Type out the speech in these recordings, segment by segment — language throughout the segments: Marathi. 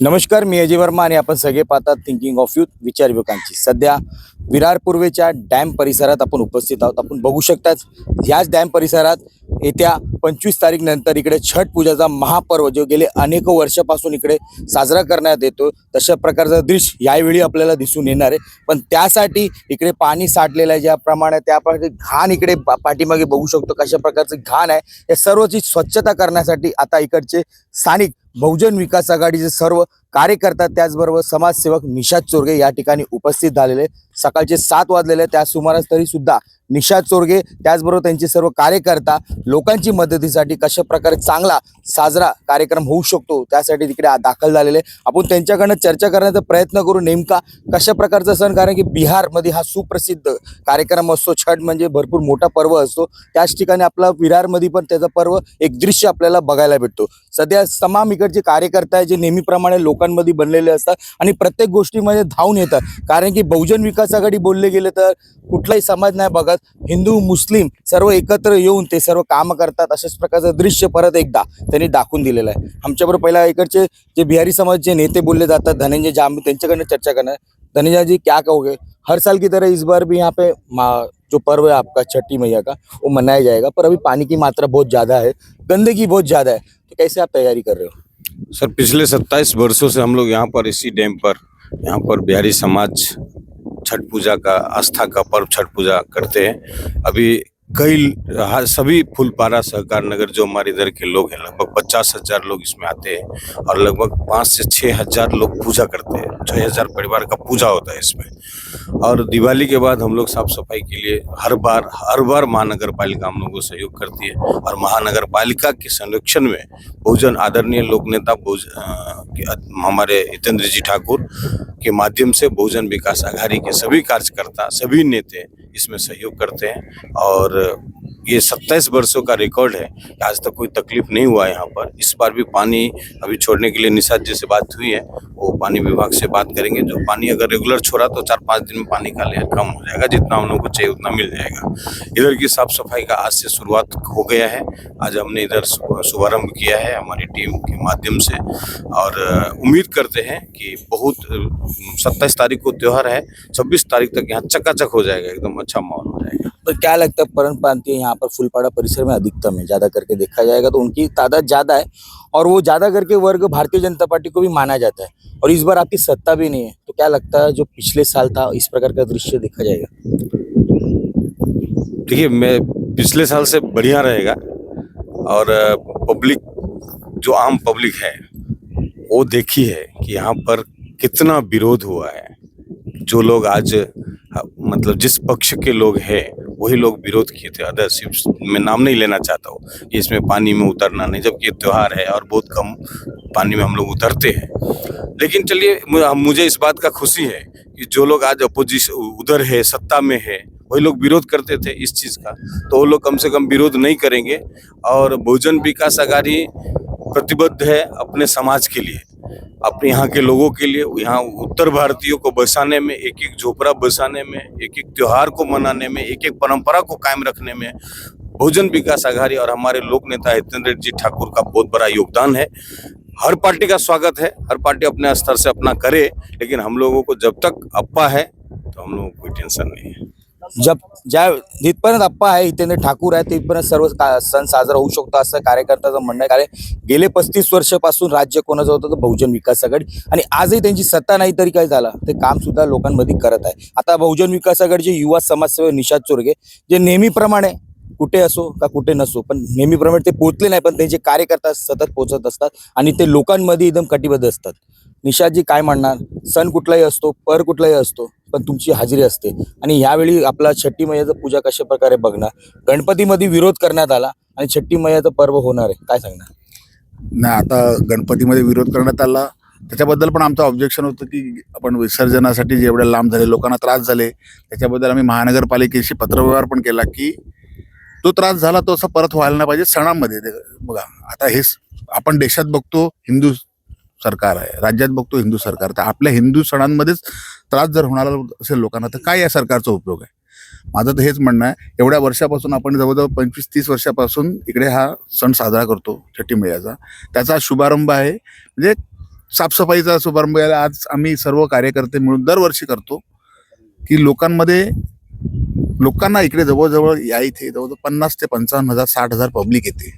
नमस्कार मी अजय वर्मा आणि आपण सगळे पाहतात थिंकिंग ऑफ युथ विचार युवकांची सध्या विरार पूर्वेच्या डॅम परिसरात आपण उपस्थित आहोत. आपण बघू शकताच याच डॅम परिसरात येत्या पंचवीस तारीख नंतर इकडे छठ पूजाचा महापर्व जो गेले अनेक वर्षापासून इकडे साजरा करण्यात येतो. तशा प्रकारचा दृश्य यावेळी आपल्याला दिसून येणार आहे. पण त्यासाठी इकडे पाणी साठलेलं आहे ज्याप्रमाणे त्याप्रमाणे घाण इकडे पाठीमागे बघू शकतो कशा प्रकारचं घाण आहे. या सर्वची स्वच्छता करण्यासाठी आता इकडचे स्थानिक बहुजन विकास आघाडीचे सर्व कार्यकर्ता त्याचबरोबर समाजसेवक निषाद चोरगे या ठिकाणी उपस्थित झालेले सकाळचे सात वाजलेले त्या सुमारास तरी सुद्धा निषाद चोरगे त्याचबरोबर त्यांचे सर्व कार्यकर्ता लोकांची मदतीसाठी कशा प्रकारे चांगला साजरा कार्यक्रम होऊ शकतो त्यासाठी तिकडे दाखल झालेले आपण त्यांच्याकडनं चर्चा करण्याचा प्रयत्न करू. नेमका कशा प्रकारचा सण? कारण की बिहारमध्ये हा सुप्रसिद्ध कार्यक्रम असतो. छठ म्हणजे भरपूर मोठा पर्व असतो. त्याच ठिकाणी आपला विरारमध्ये पण त्याचा पर्व एक दृश्य आपल्याला बघायला भेटतो. सध्या तमाम इकडचे कार्यकर्ता आहे जे नेहमीप्रमाणे लोक लोकांमध्ये बनलेले असतात आणि प्रत्येक गोष्टीमध्ये धावून येतात. कारण की बहुजन विकास आघाडी बोलले गेले तर कुठलाही समाज नाही बघत. हिंदू मुस्लिम सर्व एकत्र येऊन ते सर्व काम करतात. अशाच प्रकारचं दृश्य परत एकदा त्यांनी दाखवून दिलेलं आहे. आमच्याबरोबर पहिला इकडचे जे बिहारी समाजचे नेते बोलले जातात धनंजय जांबी त्यांच्याकडनं चर्चा करणार. धनंजय जी क्या कहोगे? हर साल की तरह इस बार भी यहाँ पे जो पर्व है आपका छठी मैया का वो मनाया जाएगा। पर अभी पानी की मात्रा बहुत ज़्यादा है गंदगी बहुत ज़्यादा है। तो कैसे आप तैयारी कर रहे हो? सर, पिछले 27 वर्षों से हम लोग यहाँ पर, इसी डैम पर, यहाँ पर बिहारी समाज छठ पूजा का, आस्था का पर्व छठ पूजा करते हैं। अभी कई सभी फुलपारा सहकार नगर, जो हमारे इधर के लोग हैं, लगभग पचास हज़ार लोग इसमें आते हैं और लगभग पाँच से छः हज़ार लोग पूजा करते हैं। छः हज़ार परिवार का पूजा होता है इसमें। और दिवाली के बाद हम लोग साफ़ सफ़ाई के लिए हर बार हर बार महानगर पालिका हम लोग को सहयोग करती है। और महानगर पालिका के संरक्षण में बहुजन आदरणीय लोक नेता हमारे हितेंद्र जी ठाकुर के माध्यम से बहुजन विकास आघाड़ी के सभी कार्यकर्ता, सभी नेता इसमें सहयोग करते हैं। और ये 27 वर्षों का रिकॉर्ड है। आज तक कोई तकलीफ़ नहीं हुआ यहाँ पर। इस बार भी पानी अभी छोड़ने के लिए निषाद जी से बात हुई है। वो पानी विभाग से बात करेंगे। जो पानी अगर रेगुलर छोड़ा तो चार पाँच दिन में पानी का लेयर कम हो जाएगा। जितना हम लोग को चाहिए उतना मिल जाएगा। इधर की साफ़ सफ़ाई का आज से शुरुआत हो गया है। आज हमने इधर शुभारंभ किया है हमारी टीम के माध्यम से। और उम्मीद करते हैं कि बहुत सत्ताईस तारीख को त्यौहार है। छब्बीस तारीख तक यहाँ चकाचक हो जाएगा। एकदम अच्छा माहौल हो जाएगा। तो क्या लगता है, परम परमप्रांतीय यहाँ पर फुलपाड़ा परिसर में अधिकतम है। ज़्यादा करके देखा जाएगा तो उनकी तादाद ज़्यादा है और वो ज़्यादा करके वर्ग भारतीय जनता पार्टी को भी माना जाता है। और इस बार आपकी सत्ता भी नहीं है। तो क्या लगता है जो पिछले साल था, इस प्रकार का दृश्य देखा जाएगा? देखिए, मैं पिछले साल से बढ़िया रहेगा और पब्लिक, जो आम पब्लिक है, वो देखी है कि यहाँ पर कितना विरोध हुआ है। जो लोग आज मतलब जिस पक्ष के लोग हैं वही लोग विरोध किए थे अदर सिर्फ़ मैं नाम नहीं लेना चाहता हूँ। इसमें पानी में उतरना नहीं, जबकि त्यौहार है और बहुत कम पानी में हम लोग उतरते हैं। लेकिन चलिए मुझे इस बात का खुशी है कि जो लोग आज अपोजिशन उधर है, सत्ता में है, वही लोग विरोध करते थे इस चीज़ का। तो वो लोग कम से कम विरोध नहीं करेंगे। और बहुजन विकास आघाड़ी प्रतिबद्ध है अपने समाज के लिए, अपने यहाँ के लोगों के लिए। यहाँ उत्तर भारतीयों को बसाने में एक एक झोपड़ा बसाने में एक एक त्योहार को मनाने में एक एक परंपरा को कायम रखने में बहुजन विकास आघाड़ी और हमारे लोक नेता हितेंद्र जी ठाकुर का बहुत बड़ा योगदान है। हर पार्टी का स्वागत है, हर पार्टी अपने स्तर से अपना करे, लेकिन हम लोगों को जब तक अप्पा है तो हम लोगों को कोई टेंशन नहीं है। जप ज्या जिथपर्यंत अप्पा आहे हितेंद्र ठाकूर आहे तिथपर्यंत सर्व सण साजरा होऊ शकतो असं कार्यकर्त्याचं म्हणणं आहे. कारण गेले पस्तीस वर्षापासून राज्य कोणाचं होतं? तर बहुजन विकास आघाडी. आणि आजही त्यांची सत्ता नाही तरी काय झालं? ते काम सुद्धा लोकांमध्ये करत आहे. आता बहुजन विकास आघाडीचे युवा समाजसेवक निषाद चोरगे जे नेहमीप्रमाणे कुठे असो का कुठे नसो पण नेहमीप्रमाणे ते पोचले नाही पण त्यांचे कार्यकर्ता सतत पोचत असतात आणि ते लोकांमध्ये एकदम कटिबद्ध असतात. निषादजी काय म्हणणार? सण कुठलाही असतो पर कुठलाही असतो पण तुमची हजेरी असते. आणि यावेळी आपला छट्टी मैयाचं पूजा कशा प्रकारे बघणार? गणपतीमध्ये विरोध करण्यात आला आणि छट्टी मैयाचं पर्व होणार आहे. काय सांगणार? नाही आता गणपतीमध्ये विरोध करण्यात आला. त्याच्याबद्दल पण आमचं ऑब्जेक्शन होतं की आपण विसर्जनासाठी जेवढे लांब झाले लोकांना त्रास झाले त्याच्याबद्दल आम्ही महानगरपालिकेशी पत्रव्यवहार पण केला की तो त्रास झाला तो असं परत व्हायला नाही पाहिजे सणामध्ये. बघा आता हे आपण देशात बघतो हिंदू सरकार आहे. राज्यात बघतो हिंदू सरकार. तर आपल्या हिंदू सणांमध्येच त्रास जर होणार असेल लोकांना तर काय या सरकारचा उपयोग आहे? माझं तर हेच म्हणणं आहे एवढ्या वर्षापासून आपण जवळजवळ पंचवीस तीस वर्षापासून इकडे हा सण साजरा करतो छठी मैयाचा त्याचा शुभारंभ आहे. म्हणजे साफसफाईचा शुभारंभ याला आज आम्ही सर्व कार्यकर्ते मिळून दरवर्षी करतो की लोकांमध्ये लोकांना इकडे जवळजवळ या इथे जवळजवळ पन्नास ते पंचावन्न हजार साठ हजार पब्लिक येते.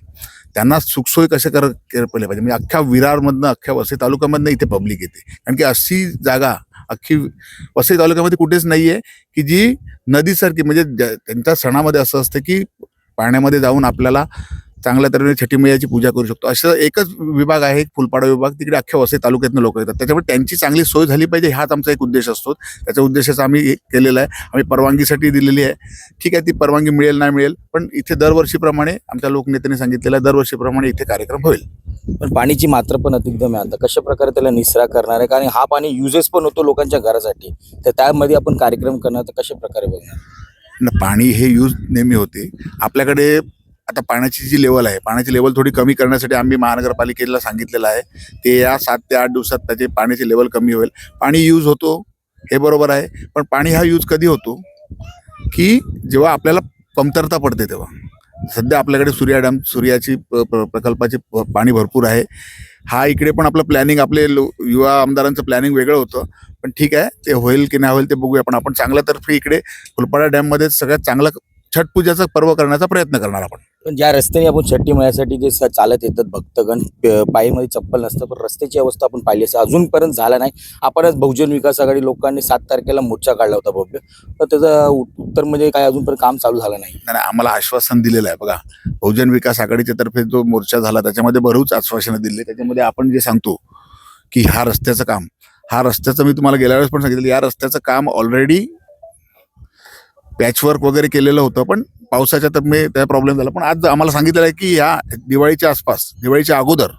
त्यांना सुखसोय कसे कर केलं पाहिजे? म्हणजे अख्ख्या विरारमधनं अख्ख्या वसई तालुक्यामधनं इथे पब्लिक येते. कारण की अशी जागा अख्खी वसई तालुक्यामध्ये कुठेच नाही आहे की जी नदीसारखी म्हणजे ज्या- त्यांच्या सणामध्ये असं असतं की पाण्यामध्ये जाऊन आपल्याला चांगल्या तऱ्हेने छठी मैयाची पूजा करू शकतो. असं एकच विभाग आहे फुलपाडा विभाग. तिकडे अख्ख्या वसई तालुक्यातनं लोक येतात. त्याच्यामुळे त्यांची चांगली सोय झाली पाहिजे हाच आमचा एक उद्देश असतो. त्याच्या उद्देशाचा आम्ही हे केलेला आहे. आम्ही परवानगीसाठी दिलेली आहे. ठीक आहे ती परवानगी मिळेल नाही मिळेल पण इथे दरवर्षीप्रमाणे आमच्या लोकनेत्यांनी सांगितलेलं आहे दरवर्षीप्रमाणे इथे कार्यक्रम होईल. पण पाणीची मात्रा पण अतिकदम आहे. आता कशा प्रकारे त्याला निसरा करणार आहे? कारण हा पाणी युजेस पण होतो लोकांच्या घरासाठी. तर त्यामध्ये आपण कार्यक्रम करणार तर कशा प्रकारे बघणार? पाणी हे यूज नेहमी होते. आपल्याकडे आता पाण्याची जी लेवल आहे पाण्याची लेवल थोडी कमी करण्यासाठी आम्ही महानगरपालिकेला सांगितलेलं आहे. ते या सात ते आठ दिवसात त्याचे पाण्याची लेवल कमी होईल. पाणी यूज होतो हे बरोबर आहे. पण पाणी हा यूज कधी होतो? की जेव्हा आपल्याला कमतरता पडते तेव्हा. सध्या आपल्याकडे सूर्या डॅम सूर्याची प- प्रकल्पाची पाणी भरपूर आहे. हा इकडे पण आपलं प्लॅनिंग आपले लो- युवा आमदारांचं प्लॅनिंग वेगळं होतं. पण ठीक आहे ते होईल की नाही होईल ते बघूया. पण आपण चांगलं तर्फे इकडे फुलपाडा डॅममध्ये सगळ्यात चांगलं छठ पूजाचा पर्व करण्याचा प्रयत्न करणार आपण. पण ज्या रस्त्याने आपण छट्टी मयासाठी जे स- चालत येतात भक्तगण प- पायीमध्ये चप्पल नसतं पण रस्त्याची अवस्था आपण पाहिली असं अजूनपर्यंत झाला नाही. आपणच बहुजन विकास आघाडी लोकांनी सात तारखेला मोर्चा काढला होता भव्य. तर त्याचं उ- उत्तर म्हणजे काय अजूनपर्यंत काम चालू झालं नाही. आम्हाला आश्वासन दिलेलं आहे. बघा बहुजन विकास आघाडीच्या तर्फे जो मोर्चा झाला त्याच्यामध्ये भरूच आश्वासनं दिले त्याच्यामध्ये आपण जे सांगतो की हा रस्त्याचं काम हा रस्त्याचं मी तुम्हाला गेल्या वेळेस पण सांगितलं या रस्त्याचं काम ऑलरेडी पॅचवर्क वगैरे केलेलं होतं पण पावसाच्या तर मी त्या प्रॉब्लेम झाला. पण आज आम्हाला सांगितलेलं आहे की ह्या दिवाळीच्या आसपास दिवाळीच्या अगोदर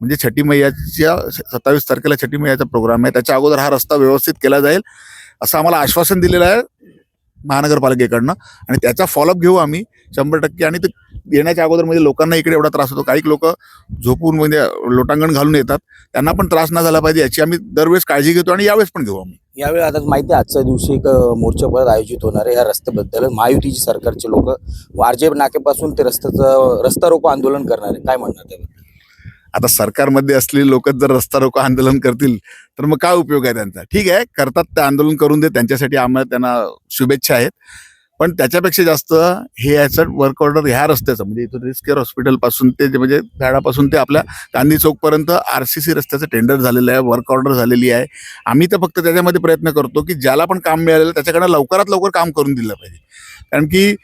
म्हणजे छठी मैयाच्या सत्तावीस तारखेला छठी मैयाचा प्रोग्राम आहे त्याच्या अगोदर हा रस्ता व्यवस्थित केला जाईल असं आम्हाला आश्वासन दिलेलं आहे. महानगरपालिकेकडनं. आणि त्याचा फॉलोअप घेऊ आम्ही शंभर टक्के. आणि ते येण्याच्या अगोदर म्हणजे लोकांना इकडे एवढा त्रास होतो. काही लोक झोपून म्हणजे लोटांगण घालून येतात. त्यांना पण त्रास न झाला पाहिजे. याची आम्ही दरवेळेस काळजी घेतो आणि यावेळेस पण घेऊ आम्ही. यावेळी आता माहिती आहे आजच्या दिवशी एक मोर्चा परत आयोजित होणार आहे या रस्त्याबद्दल. महायुतीची सरकारचे लोक. वारजे नाकेपासून ते रस्त्याचं रस्ता रोको आंदोलन करणार आहे. काय म्हणणार त्याबद्दल? आता सरकारमध्ये असलेले लोक जर रस्ता रोको आंदोलन करतील तर मग काय उपयोग आहे त्यांचा? ठीक आहे करतात ते आंदोलन करून दे त्यांच्यासाठी आम्हाला त्यांना शुभेच्छा आहेत. पण त्याच्यापेक्षा जास्त हे याचं वर्क ऑर्डर ह्या रस्त्याचं म्हणजे इथून रिस्क केअर हॉस्पिटलपासून ते म्हणजे झाडापासून ते आपल्या गांधी चौकपर्यंत आर सी सी रस्त्याचं टेंडर झालेलं आहे वर्क ऑर्डर झालेली आहे. आम्ही तर फक्त त्याच्यामध्ये प्रयत्न करतो की ज्याला पण काम मिळालेलं त्याच्याकडे त्याच्याकडनं लवकरात लवकर काम करून दिलं पाहिजे. कारण की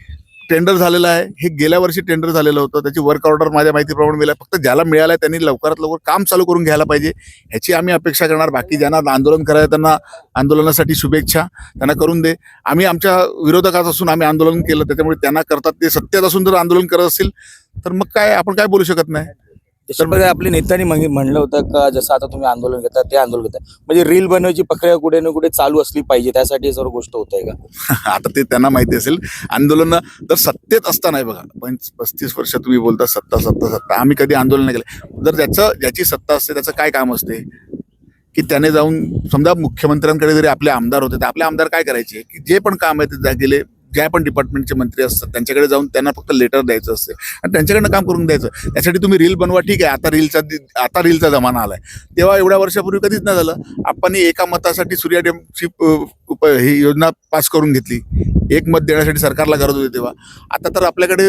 टेंडर झालेलं आहे. हे गेल्या वर्षी टेंडर झालेलं होतं. त्याची वर्क ऑर्डर माझ्या माहितीप्रमाणे मिळाली. फक्त ज्याला मिळालं आहे त्यांनी लवकरात लवकर काम चालू करून घ्यायला पाहिजे. ह्याची आम्ही अपेक्षा करणार. बाकी ज्यांना आंदोलन करायचं त्यांना आंदोलनासाठी शुभेच्छा त्यांना करून दे. आम्ही आमच्या विरोधकात असून आम्ही आंदोलन केलं. त्याच्यामुळे त्यांना करतात ते सत्यात असून जर आंदोलन करत असतील तर मग काय? आपण काय बोलू शकत नाही? तशा प्रकारे आपल्या नेत्यांनी म्हण- म्हणलं होतं का जसं आता तुम्ही आंदोलन घेता ते आंदोलन घेता. म्हणजे रील बनवायची प्रक्रिया कुठे ना कुठे चालू असली पाहिजे त्यासाठी सर्व गोष्ट होत आहे का? आता ते त्यांना माहिती असेल आंदोलन तर सत्तेत असताना बघा पंच पस्तीस वर्ष तुम्ही बोलता सत्ता सत्ता सत्ता आम्ही कधी आंदोलन नाही केलं. जर ज्याचं ज्याची सत्ता असते त्याचं काय काम असते? की त्याने जाऊन समजा मुख्यमंत्र्यांकडे जरी आपले आमदार होते तर आपले आमदार काय करायचे? की जे पण काम आहे ते गेले ज्या पण डिपार्टमेंटचे मंत्री असतात त्यांच्याकडे जाऊन त्यांना फक्त लेटर द्यायचं असते. आणि त्यांच्याकडनं काम करून द्यायचं त्यासाठी तुम्ही रील बनवा ठीक आहे आता रीलचा आता रीलचा जमाना आलाय. तेव्हा एवढ्या वर्षापूर्वी कधीच नाही झालं. आपण एका मतासाठी सूर्या डॅमची ही योजना पास करून घेतली. एक मत देण्यासाठी सरकारला गरज होती तेव्हा. आता तर आपल्याकडे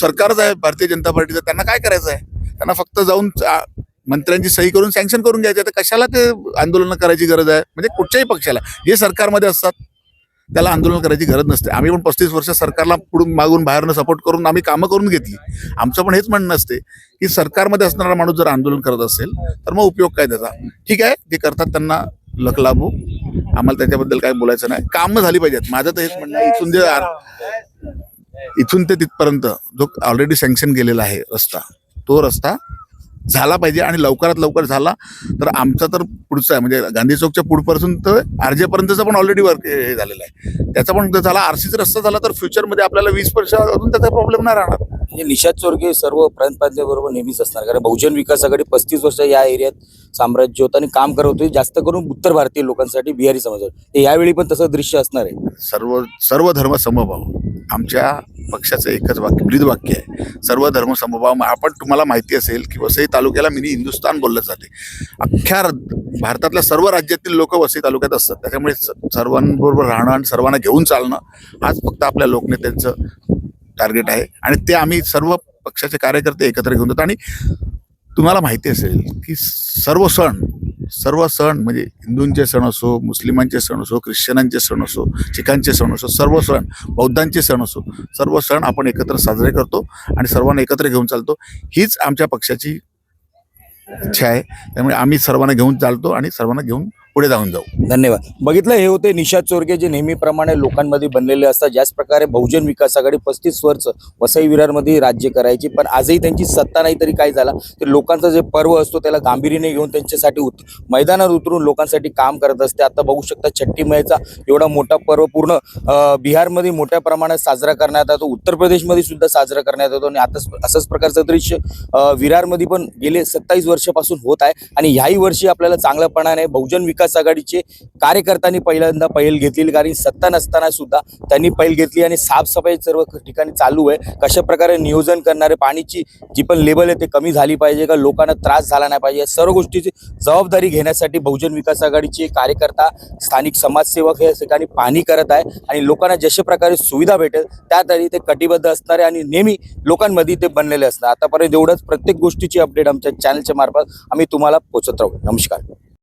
सरकारच आहे भारतीय जनता पार्टीचं. त्यांना काय करायचं आहे? त्यांना फक्त जाऊन मंत्र्यांची सही करून सँक्शन करून घ्यायचं. तर कशाला ते आंदोलन करायची गरज आहे? म्हणजे कुठच्याही पक्षाला. जे सरकारमध्ये असतात. त्याला आंदोलन करायची गरज नसते. आम्ही पण पस्तीस वर्ष सरकारला पुढून मागून बाहेरनं सपोर्ट करून आम्ही कामं करून घेतली. आमचं पण हेच म्हणणं असते की सरकारमध्ये असणारा माणूस जर आंदोलन करत असेल तर मग उपयोग काय त्याचा? ठीक आहे ते करतात त्यांना लख लाभू आम्हाला त्याच्याबद्दल काय बोलायचं नाही. कामं झाली पाहिजेत. माझं तर हेच म्हणणं इथून जे इथून ते तिथपर्यंत जो ऑलरेडी सँक्शन केलेला आहे रस्ता तो रस्ता झाला पाहिजे आणि लवकरात लवकर झाला तर आमचा तर पुढचा आहे. म्हणजे गांधी चौकच्या पुढपासून तर आरजेपर्यंतचा पण ऑलरेडी वर्क हे झालेला आहे. त्याचा पण जर झाला आरसीचा रस्ता झाला तर फ्युचरमध्ये आपल्याला वीस वर्ष अजून त्याचा प्रॉब्लेम नाही राहणार. म्हणजे निषाद चोरगे सर्व बरोबर नेहमीच असणार. कारण बहुजन विकास आघाडी पस्तीस वर्ष या एरियात साम्राज्य होतं आणि काम करत होते. जास्त करून उत्तर भारतीय लोकांसाठी बिहारी समाज यावेळी पण तसं दृश्य असणार आहे. सर्व सर्व धर्म समभाव. आमच्या पक्षाचं एकच वाक्य ब्रीद वाक्य आहे. सर्व धर्म समभाव. आपण तुम्हाला माहिती असेल की वसई तालुक्याला मिनी हिंदुस्थान बोललं जाते. अख्ख्या भारतातल्या सर्व राज्यातील लोक वसई तालुक्यात असतात. त्याच्यामुळे स- सर्वांबरोबर राहणं आणि सर्वांना घेऊन चालणं आज फक्त आपल्या लोकनेत्यांचं टार्गेट आहे. आणि ते आम्ही सर्व पक्षाचे कार्यकर्ते एकत्र घेऊन जातो. आणि तुम्हाला माहिती असेल की सर्व सण सर्व सण म्हणजे हिंदूंचे सण असो मुस्लिमांचे सण असो ख्रिश्चनांचे सण असो शिखांचे सण असो सर्व सण बौद्धांचे सण असो सर्व सण आपण एकत्र साजरे करतो आणि सर्वांना एकत्र घेऊन चालतो. हीच आमच्या पक्षाची इच्छा आहे. त्यामुळे आम्ही सर्वांना घेऊन चालतो आणि सर्वांना घेऊन पुढे जाऊन जाऊ. धन्यवाद. बघितलं हे होते निषाद चोरगे जे नेहमीप्रमाणे लोकांमध्ये बनलेले असतात ज्याच प्रकारे बहुजन विकास आघाडी पस्तीस वर्ष वसई विरारमध्ये राज्य करायची पण आजही त्यांची सत्ता नाही तरी काय झाला? तर लोकांचा जे पर्व असतो त्याला गांभीर्याने घेऊन त्यांच्यासाठी उत मैदानात उतरून लोकांसाठी काम करत असते. आता बघू शकता छट्टी मयचा एवढा मोठा पर्व पूर्ण बिहारमध्ये मोठ्या प्रमाणात साजरा करण्यात येतो उत्तर प्रदेशमध्ये सुद्धा साजरा करण्यात येतो आणि आता असंच प्रकारचं दृश्य विरारमध्ये पण गेले सत्तावीस वर्षापासून होत आहे. आणि ह्याही वर्षी आपल्याला चांगल्यापणाने बहुजन विकास आघाडीचे कार्यकर्त्यांनी पहिल्यांदा पहिल घेतलेली कारण सत्ता नसताना सुद्धा त्यांनी पहिल घेतली आणि साफसफाई सर्व ठिकाणी चालू आहे. कशा प्रकारे नियोजन करणारे पाणीची जी पण लेबल आहे ते कमी झाली पाहिजे का? लोकांना त्रास झाला नाही पाहिजे? सर्व गोष्टीची जबाबदारी घेण्यासाठी बहुजन विकास आघाडीचे कार्यकर्ता स्थानिक समाजसेवक हे ठिकाणी पाणी करत आहे आणि लोकांना जशा प्रकारे सुविधा भेटेल त्या तरी ते कटिबद्ध असणारे आणि नेहमी लोकांमध्ये ते बनलेले असणार आतापर्यंत एवढंच. प्रत्येक गोष्टीची अपडेट आमच्या चॅनलच्या मार्फत आम्ही तुम्हाला पोहोचत राहू. नमस्कार.